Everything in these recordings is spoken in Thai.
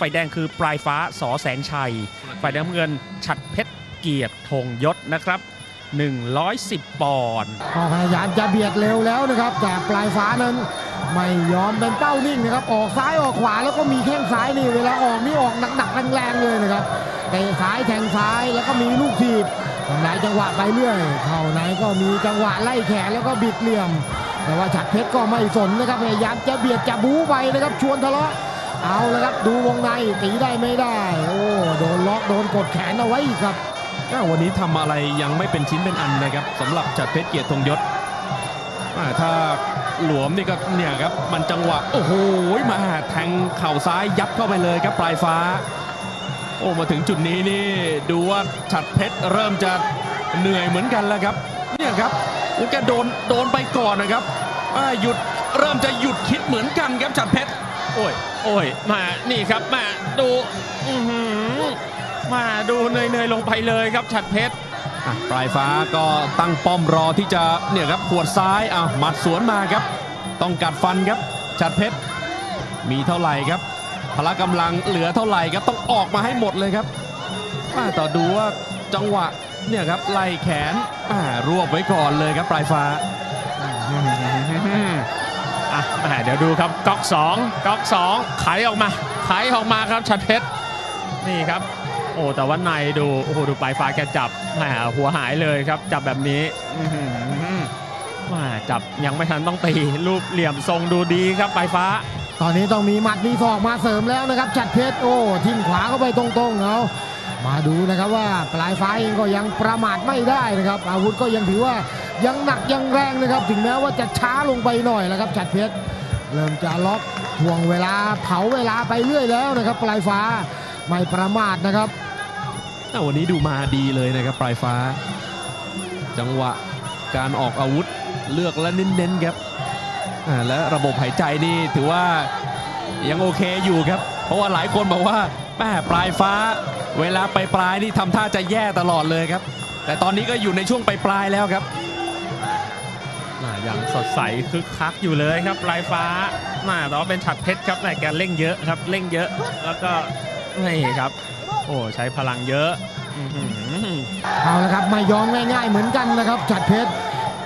ไฟแดงคือปลายฟ้าสอแสงชัย ฝ่ายน้ำเงินฉัดเพชรเกียรติธงยศนะครับ 110 ปอนด์ก็พยายามจะเบียดเร็วแล้วนะครับแต่ปลายฟ้านั้น ไม่ยอมเป็นเป้านิ่งนะครับ ออกซ้ายออกขวาแล้วก็มีแข้งซ้ายนี่เวลาออกนี่ออกหนักๆแรงๆเลยนะครับเตะซ้ายแทงซ้ายแล้วก็มีลูกทีบทำลายจังหวะไปเรื่อย เข้าไหนก็มีจังหวะไล่แขนแล้วก็บิดเหลี่ยม แต่ว่าฉัดเพชรก็ไม่สนนะครับพยายามจะเบียดจะบู๊ไปนะครับชวนทะเลาะ เอาละครับดูวงในตีได้ไม่ได้ โอ้โดนล็อกโดนกดแขนเอาไว้ครับก็วันนี้ทำอะไรยังไม่เป็นชิ้นเป็นอันนะครับสำหรับจัดเพชรเกียรติธงยศถ้าหลวมนี่ก็เนี่ยครับมันจังหวะโอ้โหมาแทงเข่าซ้ายยัดเข้าไปเลยครับปลายฟ้า โอ้มาถึงจุดนี้นี่ดูว่าฉัดเพชรเริ่มจะเหนื่อยเหมือนกันแล้วครับเนี่ยครับโอ้แกโดนโดนไปก่อนนะครับอ่าหยุดเริ่มจะหยุดคิดเหมือนกันครับฉัดเพชร โอ้ย โอ้ย มา นี่ครับ มา ดูอื้อหือมา ดูเนยๆ ลงไปเลยครับ ฉัดเพชรอะปลายฟ้าก็ตั้งป้อมรอที่จะ เนี่ยครับ ขวดซ้ายอะหมัดสวนมาครับ ต้องกัดฟันครับ ฉัดเพชร มีเท่าไหร่ครับ พละกำลังเหลือเท่าไหร่ครับ ต้องออกมาให้หมดเลยครับอะต่อดูว่าจังหวะ เนี่ยครับ ไล่แขนอ่ารวบไว้ก่อนเลยครับ ปลายฟ้า อะเดี๋ยวดูครับก๊อก2ก๊อก2ไขออกมาไขออกมาครับชัดเพชรนี่ครับ โอ้แต่ว่าในดูโอ้โหดูปลายฟ้าแกจับแหมหัวหายเลยครับ จับแบบนี้ม่จับยังไม่ทันต้องตีรูปเหลี่ยมทรงดูดีครับปลายฟ้า ตอนนี้ต้องมีหมัดมีศอกมาเสริมแล้วนะครับฉัดเพชรโอ้ทิ่มขวาเข้าไปตรงๆเอามาดูนะครับว่าปลายฟ้าเองก็ยังประมาทไม่ได้นะครับ อาวุธก็ยังถือว่า ยังหนักยังแรงนะครับ ถึงแม้ว่าจะช้าลงไปหน่อยนะครับฉัดเพชรเริ่มจะล็อกทวงเวลาเผาเวลาไปเรื่อยแล้วนะครับ ปลายฟ้าไม่ประมาทนะครับวันนี้ดูมาดีเลยนะครับปลายฟ้า จังหวะการออกอาวุธเลือกและเน้นๆครับและระบบหายใจนี่ถือว่ายังโอเคอยู่ครับ เพราะว่าหลายคนบอกว่าแม่ปลายฟ้า เวลาไปปลายนี่ทำท่าจะแย่ตลอดเลยครับ แต่ตอนนี้ก็อยู่ในช่วงไปปลายแล้วครับ ยังสดใสคึกคักอยู่เลยครับปลายฟ้าน่าแต่ว่าเป็นฉัดเพชรครับแต่แกเร่งเยอะครับเร่งเยอะ แล้วก็นี่ครับ โอ้ใช้พลังเยอะเอาละครับไม่ยอมง่ายๆเหมือนกันนะครับฉัดเพชร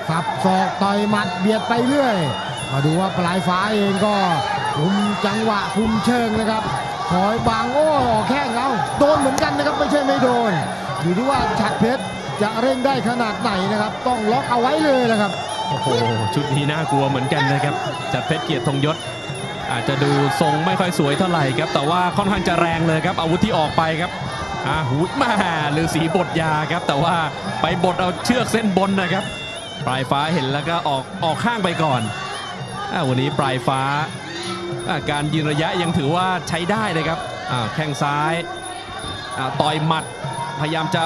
สับศอกต่อยหมัดเบียดไปเรื่อย มาดูว่าปลายฟ้าเองก็คุมจังหวะคุมเชิงนะครับคอยบางโอ้ออแข้งเอาโดนเหมือนกันนะครับไม่ใช่ไม่โดน อยู่ที่ว่าฉัดเพชรจะเร่งได้ขนาดไหนนะครับ ต้องล็อกเอาไว้เลยนะครับ โอ้โห ชุดนี้น่ากลัวเหมือนกันนะครับจัดเพชรเกียรติธงยศ อาจจะดูทรงไม่ค่อยสวยเท่าไหร่ครับ แต่ว่าค่อนข้างจะแรงเลยครับ อาวุธที่ออกไปครับอ่าหูยมาหรือสีบทยาครับ แต่ว่าไปบดเอาเชือกเส้นบนนะครับ ปลายฟ้าเห็นแล้วก็ออกออกข้างไปก่อนอาวันนี้ปลายฟ้าาการยืนระยะยังถือว่าใช้ได้นะครับแข้งซ้ายต่อยหมัด พยายามจะ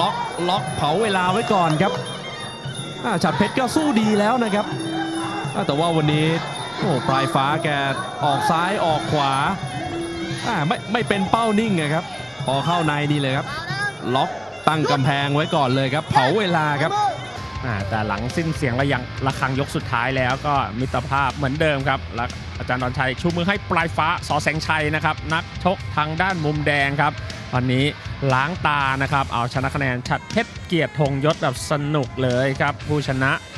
ล็อกล็อกเผาเวลาไว้ก่อนครับ ฉัดเพชรก็สู้ดีแล้วนะครับแต่ว่าวันนี้โอ้ปลายฟ้าแกออกซ้ายออกขวาอ่าไม่ไม่เป็นเป้านิ่งนะครับ พอเข้าในนี่เลยครับ ล็อกตั้งกำแพงไว้ก่อนเลยครับเผาเวลาครับอ่าแต่หลังสิ้นเสียงระยังระฆังยกสุดท้ายแล้วก็มิตรภาพเหมือนเดิมครับแล้วอาจารย์ดอนชัยชูมือให้ปลายฟ้าสอแสงชัยนะครับ นักชกทางด้านมุมแดงครับ วันนี้ล้างตานะครับ เอาชนะคะแนนชัดเพชรเกียรติธงยศแบบสนุกเลยครับ ผู้ชนะ